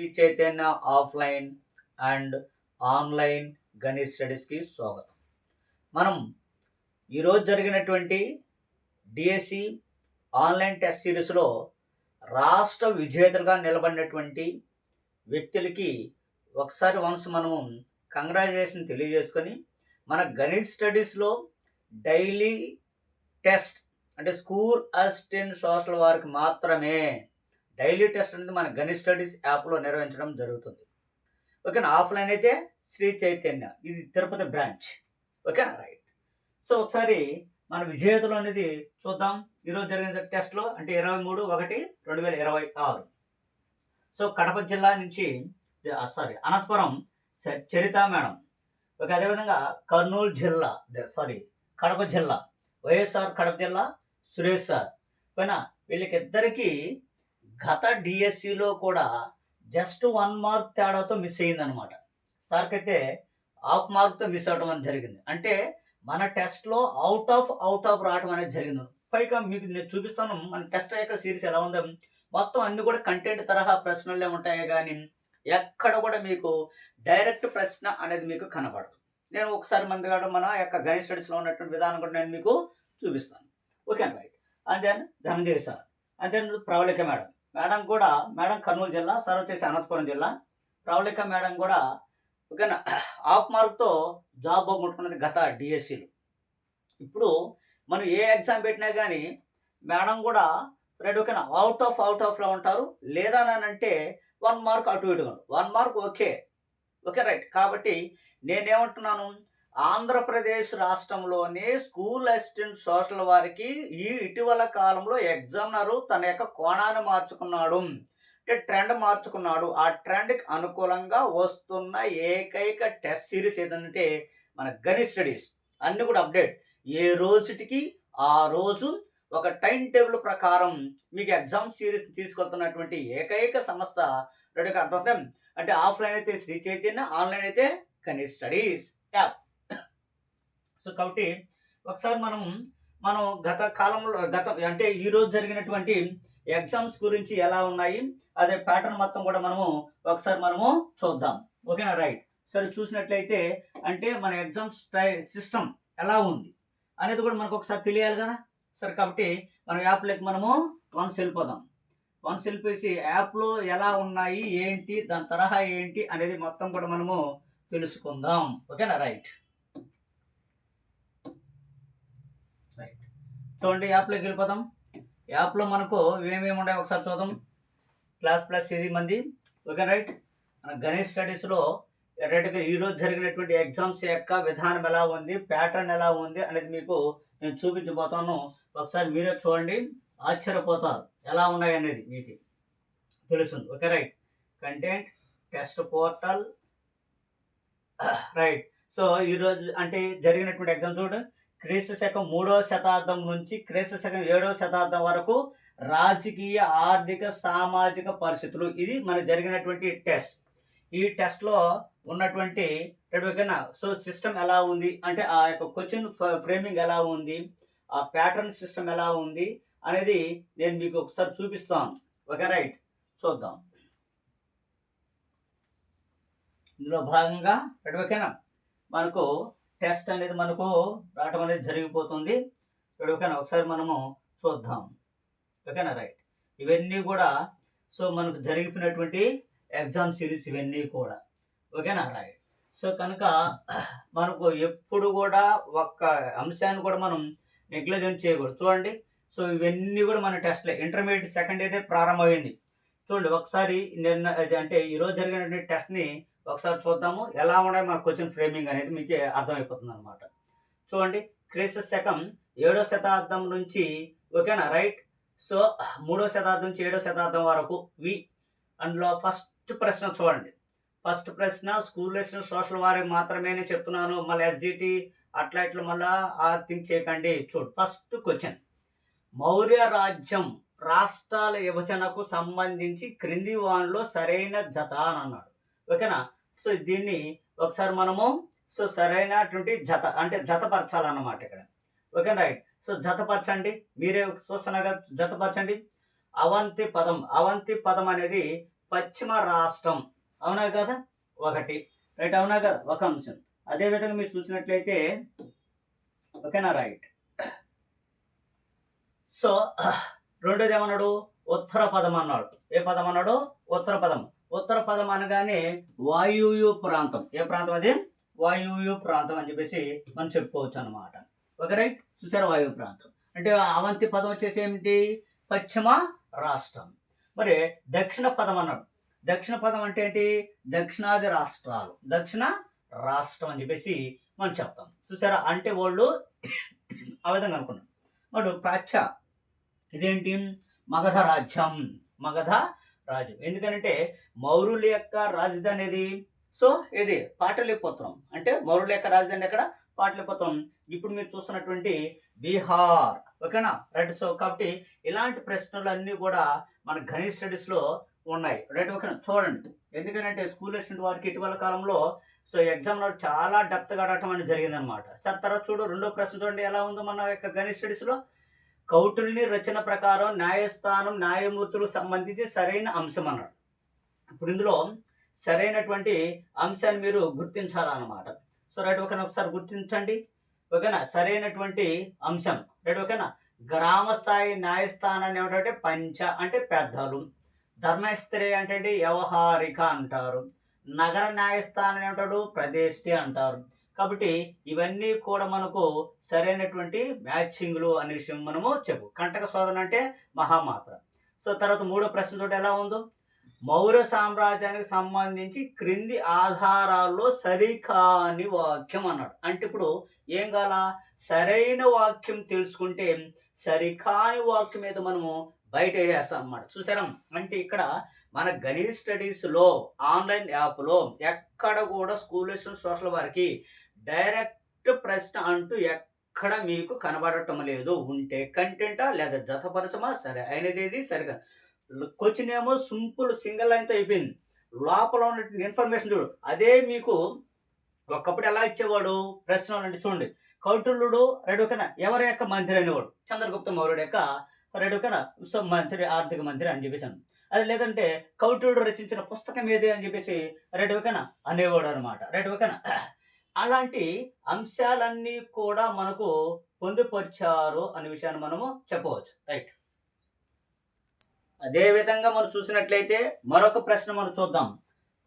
Sri Chaitanya offline and online Ganit స్టడీస్కి స్వాగతం. మనం ఈరోజు జరిగినటువంటి డిఎస్సి ఆన్లైన్ టెస్ట్ సిరీస్లో రాష్ట్ర విజేతలుగా నిలబడినటువంటి వ్యక్తులకి ఒకసారి వన్స్ మనం కంగ్రాచులేషన్ తెలియజేసుకొని మన గణిత్ స్టడీస్లో డైలీ టెస్ట్ అంటే స్కూల్ అసిస్టెంట్ సోషల్ వారికి మాత్రమే డైలీ టెస్ట్ అనేది మన గణి స్టడీస్ యాప్లో నిర్వహించడం జరుగుతుంది. ఓకేనా? ఆఫ్లైన్ అయితే శ్రీ చైతన్య ఇది తిరుపతి బ్రాంచ్. ఓకేనా? రైట్. సో ఒకసారి మన విజేతలు అనేది చూద్దాం. ఈరోజు జరిగిన టెస్ట్లో అంటే ఇరవై మూడు ఒకటి రెండు వేల ఇరవై ఆరు. సో కడప జిల్లా నుంచి sorry Anantapuram Charitha madam. Okay అదేవిధంగా కర్నూలు జిల్లా సారీ కడప జిల్లా వైఎస్ఆర్ కడప జిల్లా సురేష్ సార్. పైన వీళ్ళకిద్దరికీ గత డిఎస్సిలో కూడా జస్ట్ వన్ మార్క్ తేడాతో మిస్ అయిందనమాట సార్కి అయితే హాఫ్ మార్క్తో మిస్ అవడం అనేది జరిగింది. అంటే మన టెస్ట్లో అవుట్ ఆఫ్ అవుట్ ఆఫ్ రావడం అనేది జరిగింది. పైగా మీకు నేను చూపిస్తాను. మన టెస్ట్ యొక్క సిరీస్ ఎలా ఉందో. మొత్తం అన్ని కూడా కంటెంట్ తరహా ప్రశ్నలే ఉంటాయి కానీ ఎక్కడ కూడా మీకు డైరెక్ట్ ప్రశ్న అనేది మీకు కనబడదు నేను ఒకసారి మన కాదు మన యొక్క గణిత స్టడీస్లో ఉన్నటువంటి విధానం కూడా నేను మీకు చూపిస్తాను. Okay right. And then Dhananjaya sir. And then Pravallika madam. Madam కూడా మేడం కర్నూలు జిల్లా సార్ వచ్చేసి అనంతపురం జిల్లా. ప్రవళిక మేడం కూడా ఓకేనా? హాఫ్ మార్క్తో జాబ్ పోగొట్టుకున్నది గత డిఎస్సిలు. ఇప్పుడు మనం ఏ ఎగ్జామ్ పెట్టినా కానీ మేడం కూడా రైట్ ఓకేనా అవుట్ ఆఫ్ అవుట్ ఆఫ్లో ఉంటారు. లేదా అంటే వన్ మార్క్ అటు ఇటు one mark okay. Okay right. కాబట్టి నేనేమంటున్నాను? ఆంధ్రప్రదేశ్ రాష్ట్రంలోని స్కూల్ అసిస్టెంట్ సోషల్ వారికి ఈ ఇటీవల కాలంలో ఎగ్జామినరు తన యొక్క కోణాన్ని మార్చుకున్నాడు. అంటే ట్రెండ్ మార్చుకున్నాడు. ఆ ట్రెండ్కి అనుకూలంగా వస్తున్న ఏకైక టెస్ట్ సిరీస్ ఏదంటే మన గని స్టడీస్. అన్నీ కూడా అప్డేట్. ఏ రోజుటికి? ఆ రోజు ఒక టైం టేబుల్ ప్రకారం మీకు ఎగ్జామ్ సిరీస్ తీసుకెళ్తున్నటువంటి ఏకైక సంస్థ రెండు అర్థం అంటే ఆఫ్లైన్ అయితే శ్రీ చైతన్య ఆన్లైన్ అయితే గణిత్ స్టడీస్. యాప్ సో కాబట్టి ఒకసారి మనం మనం గత కాలంలో గత అంటే ఈరోజు జరిగినటువంటి ఎగ్జామ్స్ గురించి ఎలా ఉన్నాయి అదే ప్యాటర్న్ మొత్తం కూడా మనము ఒకసారి మనము చూద్దాం. ఓకేనా? రైట్. సరే చూసినట్లయితే అంటే మన ఎగ్జామ్స్ సిస్టమ్ ఎలా ఉంది అనేది కూడా మనకు ఒకసారి తెలియాలి కదా? సరే కాబట్టి మనం యాప్లోకి మనము వన్స్ వెళ్ళిపోదాం. వన్స్ వెళ్ళిపోయి యాప్లో ఎలా ఉన్నాయి ఏంటి దాని తరహా ఏంటి అనేది మొత్తం కూడా మనము తెలుసుకుందాం. ఓకేనా? రైట్. చూడండి యాప్లోకి వెళ్ళిపోదాం. యాప్లో మనకు ఏమేమి ఉన్నాయి ఒకసారి చూద్దాం. క్లాస్ ప్లస్ ఇది మంది. ఓకే రైట్ మన గణేష్ స్టడీస్లో రైట్గా ఈరోజు జరిగినటువంటి ఎగ్జామ్స్ యొక్క విధానం ఎలా ఉంది ప్యాటర్న్ ఎలా ఉంది అనేది మీకు నేను చూపించబోతాను. ఒకసారి మీరే చూడండి. ఆశ్చర్యపోతారు. ఎలా ఉన్నాయి అనేది మీకు తెలుస్తుంది. Okay right content test portal right so ఈరోజు అంటే జరిగినటువంటి ఎగ్జామ్ చూడండి క్రీస్తు శకం మూడవ శతాబ్దం నుంచి క్రీస్తు శకం ఏడవ శతాబ్దం వరకు రాజకీయ ఆర్థిక సామాజిక పరిస్థితులు. ఇది మనకు జరిగినటువంటి టెస్ట్. ఈ టెస్ట్లో ఉన్నటువంటి ఓకేనా సో సిస్టమ్ ఎలా ఉంది? అంటే ఆ యొక్క క్వశ్చన్ ఫ్రేమింగ్ ఎలా ఉంది? ఆ ప్యాటర్న్ సిస్టమ్ ఎలా ఉంది? అనేది నేను మీకు ఒకసారి చూపిస్తాను. Okay right. చూద్దాం. ఇందులో భాగంగా ఓకేనా మనకు టెస్ట్ అనేది మనకు రావటం అనేది జరిగిపోతుంది. ఓకేనా? ఒకసారి మనము చూద్దాం. ఓకేనా? రైట్. ఇవన్నీ కూడా సో మనకు జరిగిపోయినటువంటి ఎగ్జామ్ సిరీస్ ఇవన్నీ కూడా. ఓకేనా? రైట్. సో కనుక మనకు ఎప్పుడు కూడా ఒక్క అంశాన్ని కూడా మనం నెగ్లెజెంట్ చేయకూడదు. చూడండి. సో ఇవన్నీ కూడా మన టెస్ట్లే. ఇంటర్మీడియట్ సెకండ్ ఇయర్ ప్రారంభమైంది. చూడండి ఒకసారి నిన్న అంటే ఈరోజు జరిగినటువంటి టెస్ట్ని ఒకసారి చూద్దాము. ఎలా ఉన్నాయి మన క్వశ్చన్ ఫ్రేమింగ్ అనేది మీకు అర్థమైపోతుంది అనమాట చూడండి క్రీస్తు శకం ఏడో శతాబ్దం నుంచి ఓకేనా రైట్? సో మూడో శతాబ్దం నుంచి ఏడో శతాబ్దం వరకు వి అందులో ఫస్ట్ ప్రశ్న చూడండి. ఫస్ట్ ప్రశ్న స్కూల్ లెసన్ సోషల్ వారికి మాత్రమే నేను చెప్తున్నాను. మళ్ళీ ఎస్జిటి అట్లా ఇట్లా మళ్ళీ ఆ థింక్ చేయకండి. చూడు ఫస్ట్ క్వశ్చన్. మౌర్య రాజ్యం రాష్ట్రాల విభజనకు సంబంధించి క్రింది వాన్లో సరైన జత అని అన్నాడు. ఓకేనా? సో దీన్ని ఒకసారి మనము సో సరైనటువంటి జత అంటే జతపరచాలన్నమాట ఇక్కడ. Okay right. సో జతపరచండి. మీరే చూస్తున్నారు కదా జతపరచండి. అవంతి పదం అవంతి పదం అనేది పశ్చిమ రాష్ట్రం. అవునా కదా? ఒకటి. రైట్ అవునా కదా? ఒక అంశం అదేవిధంగా మీరు చూసినట్లయితే ఓకేనా? రైట్. సో రెండోది ఏమన్నాడు? ఉత్తర పదం అన్నాడు. ఏ పదం అన్నాడు? ఉత్తర పదం. ఉత్తర పదం అనగానే వాయువ్య ప్రాంతం. ఏ ప్రాంతం అది? వాయువ్య ప్రాంతం అని చెప్పేసి మనం చెప్పుకోవచ్చు అనమాట ఓకే రైట్? చూసారు వాయువ్య ప్రాంతం? అంటే అవంతి పదం వచ్చేసి ఏమిటి? పశ్చిమ రాష్ట్రం. మరి దక్షిణ పదం అన్నాడు. దక్షిణ పదం అంటే ఏంటి? దక్షిణాది రాష్ట్రాలు. దక్షిణ రాష్ట్రం అని చెప్పేసి మనం చెప్తాం. చూసారా? అంటే వాళ్ళు ఆ విధంగా అనుకున్నాం మరి ప్రాచ్య ఇదేంటి? మగధ రాజ్యం. మగధ రాజు ఎందుకంటే మౌరుల యొక్క రాజధాని ఏది? సో ఇది పాటలిపుత్రం. అంటే మౌరుల యొక్క రాజధాని ఎక్కడ? పాటలిపుత్రం. ఇప్పుడు మీరు చూస్తున్నటువంటి బీహార్. ఓకేనా? రైట్. సో కాబట్టి ఇలాంటి ప్రశ్నలు అన్నీ కూడా మన గణిత స్టడీస్లో ఉన్నాయి. రైట్. ఓకేనా? చూడండి. ఎందుకంటే స్కూల్ స్టూడెంట్ వారికి ఇటీవల కాలంలో సో ఎగ్జామ్లో చాలా డెప్త్గా అడగటం అనేది జరిగిందనమాట సార్ తర్వాత చూడు రెండో ప్రశ్న చూడండి. ఎలా ఉందో మన యొక్క గణిత స్టడీస్లో కౌటిల్ని రచన ప్రకారం న్యాయస్థానం న్యాయమూర్తులకు సంబంధించి సరైన అంశం అన్నాడు. ఇప్పుడు ఇందులో సరైనటువంటి అంశాన్ని మీరు గుర్తించాలన్నమాట. సో రైట్ ఓకేనా? ఒకసారి గుర్తించండి. ఓకేనా? సరైనటువంటి అంశం. రైట్ ఓకేనా? గ్రామ స్థాయి న్యాయస్థానాన్ని ఏమిటంటే పంచ అంటే పెద్దలు. ధర్మస్త్రీ అంటే వ్యవహారిక అంటారు. నగర న్యాయస్థానం ఏమంటాడు ప్రదేశ్టి అంటారు. కాబట్టి ఇవన్నీ కూడా మనకు సరైనటువంటి మ్యాచింగ్లు అనే విషయం మనము చెప్పు. కంటక శోధన అంటే మహామాత్ర. సో తర్వాత మూడో ప్రశ్న తోటి ఎలా ఉందో? మౌర్య సామ్రాజ్యానికి సంబంధించి క్రింది ఆధారాల్లో సరికాని వాక్యం అన్నాడు. అంటే ఇప్పుడు ఏం కాల సరైన వాక్యం తెలుసుకుంటే సరికాని వాక్యం మీద మనము బయట వేసేస్తాం అన్నమాట. చూసారా? అంటే ఇక్కడ మన గణిత స్టడీస్లో ఆన్లైన్ యాప్లో ఎక్కడ కూడా స్కూల్ సోషల్ వారికి డైరెక్ట్ ప్రశ్న అంటూ ఎక్కడ మీకు కనబడటం లేదు. ఉంటే కంటెంటా? లేదా జతపరచమా? సరే అయినది ఏది సరిగా. క్వశ్చన్ ఏమో సింపుల్ సింగిల్ లైన్తో అయిపోయింది. లోపల ఉన్నటువంటి ఇన్ఫర్మేషన్ చూడు. అదే మీకు ఒకప్పుడు ఎలా ఇచ్చేవాడు? ప్రశ్నలు అంటే చూడండి. కౌటిల్యుడు రెడుకన ఎవరి యొక్క మంత్రి అనేవాడు? చంద్రగుప్త మౌర్యుడు యొక్క రెడుకన సో మంత్రి ఆర్థిక మంత్రి అని చెప్పేసాను అది లేదంటే కౌటిల్యుడు రచించిన పుస్తకం ఏది అని చెప్పేసి రెడుకన అనేవాడు అనమాట రెడుకన అలాంటి అంశాలన్నీ కూడా మనకు పొందుపరిచారు అనే విషయాన్ని మనము చెప్పవచ్చు. రైట్ అదేవిధంగా మనం చూసినట్లయితే మరొక ప్రశ్న మనం చూద్దాం.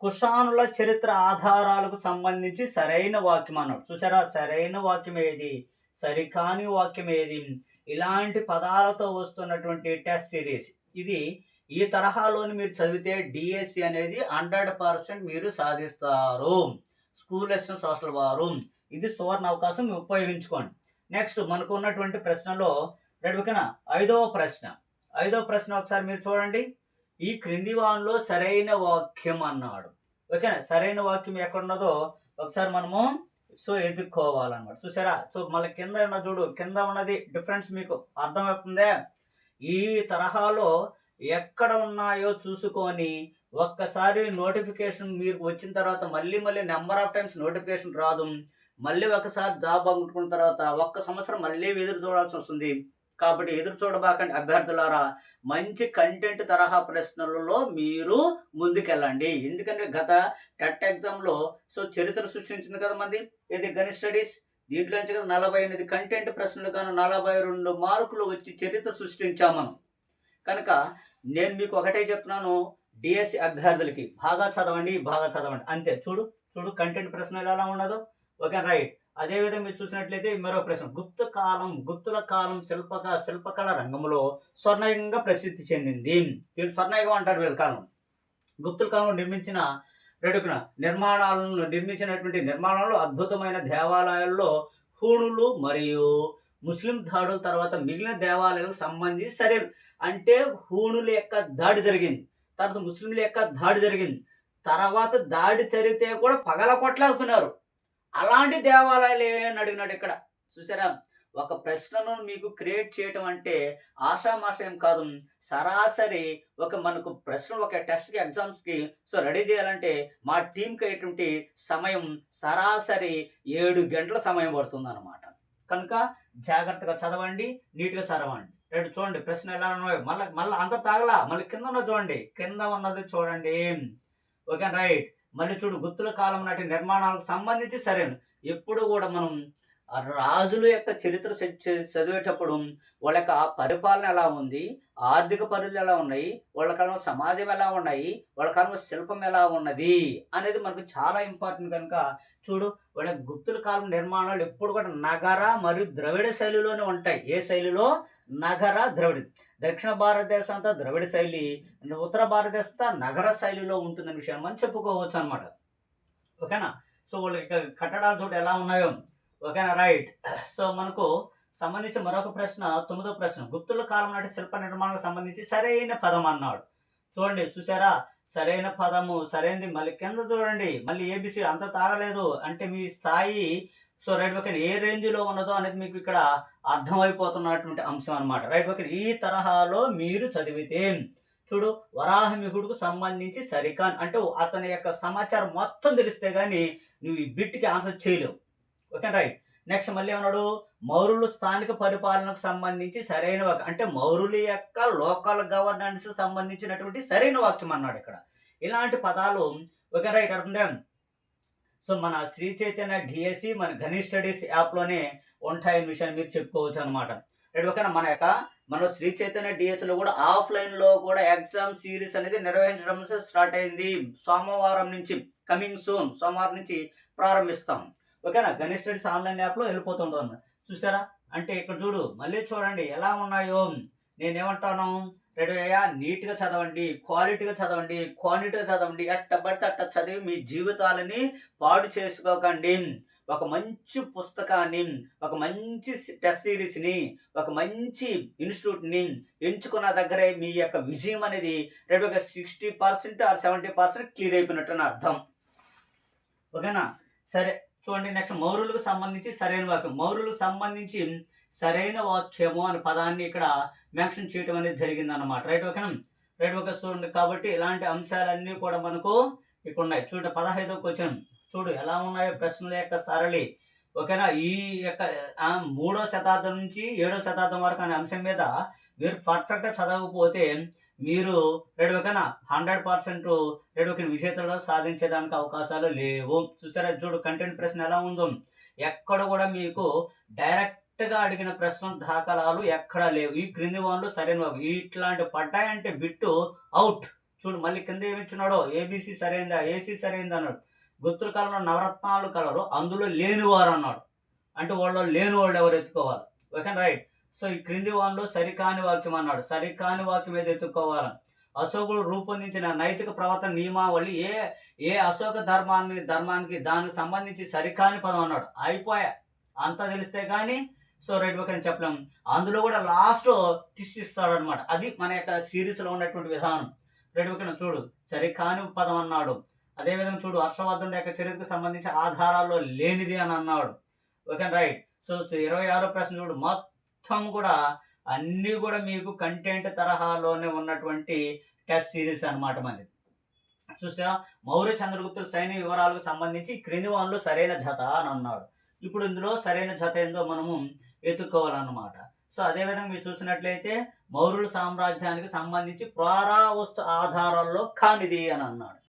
కుషానుల చరిత్ర ఆధారాలకు సంబంధించి సరైన వాక్యం అన్నాడు. చూసారా? సరైన వాక్యం ఏది? సరికాని వాక్యం ఏది? ఇలాంటి పదాలతో వస్తున్నటువంటి టెస్ట్ సిరీస్. ఇది ఈ తరహాలోని మీరు చదివితే డిఎస్సి అనేది హండ్రెడ్ పర్సెంట్ మీరు సాధిస్తారు. స్కూల్ లెసన్ సోషల్ వారు. ఇది సువర్ణ అవకాశం ఉపయోగించుకోండి. నెక్స్ట్ మనకు ఉన్నటువంటి ప్రశ్నలో రెడ్వికన ఐదవ ప్రశ్న. ఐదవ ప్రశ్న ఒకసారి మీరు చూడండి. ఈ క్రింది వాన్లో సరైన వాక్యం అన్నాడు. ఓకేనా? సరైన వాక్యం ఎక్కడున్నదో ఒకసారి మనము సో ఎదుర్కోవాలన్నమాట. చూసారా? సో మళ్ళీ కింద ఉన్న చూడు కింద ఉన్నది డిఫరెన్స్ మీకు అర్థమవుతుందే? ఈ తరహాలో ఎక్కడ ఉన్నాయో చూసుకొని ఒక్కసారి నోటిఫికేషన్ మీరు వచ్చిన తర్వాత మళ్ళీ మళ్ళీ నెంబర్ ఆఫ్ టైమ్స్ నోటిఫికేషన్ రాదు. మళ్ళీ ఒకసారి జాబ్ అందుకున్న తర్వాత ఒక్క సంవత్సరం మళ్ళీ ఎదురు చూడాల్సి వస్తుంది. కాబట్టి ఎదురు చూడబాకండి అభ్యర్థులారా. మంచి కంటెంట్ తరహా ప్రశ్నలలో మీరు ముందుకెళ్ళండి. ఎందుకంటే గత టెట్ ఎగ్జామ్లో సో చరిత్ర సృష్టించింది కదా మంది ఇది గని స్టడీస్. దీంట్లో నుంచి కదా నలభై ఎనిమిది కంటెంట్ ప్రశ్నలు కానీ నలభై రెండు మార్కులు వచ్చి చరిత్ర సృష్టించాం మనం. కనుక నేను మీకు ఒకటే చెప్తున్నాను. డిఎస్సి అభ్యర్థులకి బాగా చదవండి బాగా చదవండి. అంతే చూడు చూడు కంటెంట్ ప్రశ్నలు ఎలా ఉండదు ఓకే రైట్ అదేవిధంగా మీరు చూసినట్లయితే మరో ప్రశ్న. గుప్త కాలం గుప్తుల కాలం శిల్పక శిల్పకళ రంగంలో స్వర్ణయుగంగా ప్రసిద్ధి చెందింది. వీళ్ళు స్వర్ణయుగం అంటారు వీళ్ళ కాలం. గుప్తుల కాలంలో నిర్మించిన రెడుకున నిర్మాణాలను నిర్మించినటువంటి నిర్మాణాలు అద్భుతమైన దేవాలయాల్లో హూణులు మరియు ముస్లిం దాడుల తర్వాత మిగిలిన దేవాలయాలకు సంబంధించి సరే అంటే హూణుల యొక్క దాడి జరిగింది. తర్వాత ముస్లింల యొక్క దాడి జరిగింది. తర్వాత దాడి జరిగితే కూడా పగల కొట్లాడుకున్నారు అలాంటి దేవాలయాలు ఏమని అడిగినాడు ఇక్కడ? చూసారా? ఒక ప్రశ్నను మీకు క్రియేట్ చేయటం అంటే ఆషామాషయం కాదు. సరాసరి ఒక మనకు ప్రశ్న ఒక టెస్ట్కి ఎగ్జామ్స్కి సో రెడీ చేయాలంటే మా టీంకి అయ్యేటువంటి సమయం సరాసరి ఏడు గంటల సమయం పడుతుంది అనమాట కనుక జాగ్రత్తగా చదవండి నీట్గా చదవండి. రెండు చూడండి ప్రశ్న ఎలా ఉన్నాయి మళ్ళీ మళ్ళీ అంత తాగలా? మళ్ళీ కింద ఉన్నది చూడండి కింద ఉన్నది చూడండి. Okay right. మళ్ళీ చూడు గుర్తుల కాలం నాటి నిర్మాణాలకు సంబంధించి సరైన. ఎప్పుడు కూడా మనం రాజుల యొక్క చరిత్ర చదివేటప్పుడు వాళ్ళ యొక్క పరిపాలన ఎలా ఉంది? ఆర్థిక పరిధులు ఎలా ఉన్నాయి? వాళ్ళ కాలంలో సమాజం ఎలా ఉన్నాయి? వాళ్ళ కాలంలో శిల్పం ఎలా ఉన్నది? అనేది మనకు చాలా ఇంపార్టెంట్ కనుక చూడు వాళ్ళ గుప్తుల కాలం నిర్మాణాలు ఎప్పుడు కూడా నగర మరియు ద్రవిడ శైలిలోనే ఉంటాయి. ఏ శైలిలో? నగర ద్రవిడ. దక్షిణ భారతదేశం అంతా ద్రవిడ శైలి ఉత్తర భారతదేశం అంతా నగర శైలిలో ఉంటుందనే విషయాన్ని మనం చెప్పుకోవచ్చు అనమాట ఓకేనా? సో వాళ్ళ యొక్క కట్టడాలు ఎలా ఉన్నాయో ఓకేనా? రైట్. సో మనకు సంబంధించి మరొక ప్రశ్న తొమ్మిదో ప్రశ్న. గుప్తుల కాలం నాటి శిల్ప నిర్మాణానికి సంబంధించి సరైన పదం అన్నాడు. చూడండి చూసారా సరైన పదము సరైనది. మళ్ళీ కింద చూడండి. మళ్ళీ ఏబిసి అంత తాగలేదు. అంటే మీ స్థాయి సో రైట్ ఓకే ఏ రేంజ్లో ఉన్నదో అనేది మీకు ఇక్కడ అర్థమైపోతున్నటువంటి అంశం అనమాట రైట్ ఓకే ఈ తరహాలో మీరు చదివితే చూడు వరాహమిహుడుకు సంబంధించి సరికాన్. అంటే అతని యొక్క సమాచారం మొత్తం తెలిస్తే కానీ నువ్వు ఈ బిట్కి ఆన్సర్ చేయలేవు. ఓకే రైట్ నెక్స్ట్ మళ్ళీ ఏమన్నాడు? మౌరులు స్థానిక పరిపాలనకు సంబంధించి సరైన వాక్యం అంటే మౌరుల యొక్క లోకల్ గవర్నెన్స్ సంబంధించినటువంటి సరైన వాక్యం అన్నాడు ఇక్కడ. ఇలాంటి పదాలు ఓకే రైట్ అర్థం సో మన శ్రీ చైతన్య డిఎస్సి మన గణేష్ స్టడీస్ యాప్లోనే ఉంటాయని విషయాన్ని మీరు చెప్పుకోవచ్చు అనమాట రైట్ ఓకేనా మన యొక్క మన శ్రీ చైతన్య డిఎస్లో కూడా ఆఫ్లైన్లో కూడా ఎగ్జామ్ సిరీస్ అనేది నిర్వహించడం స్టార్ట్ అయింది. సోమవారం నుంచి కమింగ్ సూన్ సోమవారం నుంచి ప్రారంభిస్తాం. ఓకేనా? గణేష్ స్టడీస్ ఆన్లైన్ యాప్లో వెళ్ళిపోతుంటాం చూసారా? అంటే ఇక్కడ చూడు మళ్ళీ చూడండి ఎలా ఉన్నాయో. నేనేమంటాను? రెడీ అయ్యా నీట్గా చదవండి క్వాలిటీగా చదవండి క్వాంటిటీగా చదవండి అట్ట పడితే అట్ట చదివి మీ జీవితాలని పాడు చేసుకోకండి. ఒక మంచి పుస్తకాన్ని ఒక మంచి టెస్ట్ సిరీస్ని ఒక మంచి ఇన్స్టిట్యూట్ని ఎంచుకున్న దగ్గరే మీ యొక్క విజయం అనేది రేపు ఒక sixty percent or seventy percent clear అయిపోయినట్టు అని అర్థం. ఓకేనా? సరే చూడండి నెక్స్ట్ మౌరులకు సంబంధించి సరైన వాక్యం. మౌరులకు సంబంధించి సరైన వాక్యము అనే పదాన్ని ఇక్కడ మెన్షన్ చేయడం అనేది జరిగింది అనమాట రైట్ ఓకేనా రైట్ ఓకే చూడండి కాబట్టి ఇలాంటి అంశాలన్నీ కూడా మనకు ఇక్కడ ఉన్నాయి. చూడండి పదహైదో క్వశ్చన్ చూడు ఎలా ఉన్నాయో ప్రశ్నల యొక్క సరళి. ఓకేనా ఈ యొక్క మూడో శతాబ్దం నుంచి ఏడో శతాబ్దం వరకు అనే అంశం మీద మీరు పర్ఫెక్ట్గా చదవకపోతే మీరు రెడీ ఓకేనా హండ్రెడ్ పర్సెంట్ రెడీ ఓకే విజేతలు సాధించేదానికి అవకాశాలు లేవు. చూసారా చూడు కంటెంట్ ప్రశ్న ఎలా ఉందో. ఎక్కడ కూడా మీకు డైరెక్ట్గా అడిగిన ప్రశ్న దాఖలాలు ఎక్కడా లేవు. ఈ క్రింది వాళ్ళు సరైన ఇట్లాంటి పడ్డాయంటే బిట్టు అవుట్. చూడు మళ్ళీ కింద ఏమిచ్చున్నాడో ఏబీసీ సరైందా? ఏసీ సరైందా అన్నాడు. గుత్తుల కాలంలో నవరత్నాలు కలరు. అందులో లేనివారు అన్నాడు. అంటే వాళ్ళు లేని వాళ్ళు ఎవరు ఎత్తుకోవాలి? Okay right. సో ఈ క్రింది వాళ్ళు సరికాని వాక్యం అన్నాడు. సరికాని వాక్యం ఏది ఎత్తుక్కోవాలి? అశోకుడు రూపొందించిన నైతిక ప్రవర్తన నియమావళి ఏ ఏ అశోక ధర్మాన్ని ధర్మానికి దానికి సంబంధించి సరికాని పదం అన్నాడు. అయిపోయా? అంతా తెలిస్తే కానీ సో రెడ్ బుక్ అని చెప్పలేము అందులో కూడా లాస్ట్ తీసిస్తాడు అనమాట అది మన యొక్క సిరీస్లో ఉన్నటువంటి విధానం. రెడ్ బుక్ చూడు. సరికాని పదం అన్నాడు. అదేవిధంగా చూడు హర్షవర్ధన్ యొక్క చరిత్రకు సంబంధించి ఆధారాల్లో లేనిది అని అన్నాడు. Okay right. సో ఇరవై ఆరో ప్రశ్న చూడు. మొత్తం మొత్తం కూడా అన్నీ కూడా మీకు కంటెంట్ తరహాలోనే ఉన్నటువంటి టెస్ట్ సిరీస్ అన్నమాట మనది చూసా మౌర్య చంద్రగుప్తుడు సైన్య వివరాలకు సంబంధించి క్రింది వాళ్ళు సరైన జత అని అన్నాడు. ఇప్పుడు ఇందులో సరైన జత ఏందో మనము ఎత్తుక్కోవాలన్నమాట సో అదేవిధంగా మీరు చూసినట్లయితే మౌర్యుల సామ్రాజ్యానికి సంబంధించి పురావస్తు ఆధారాల్లో కానిది అని అన్నాడు.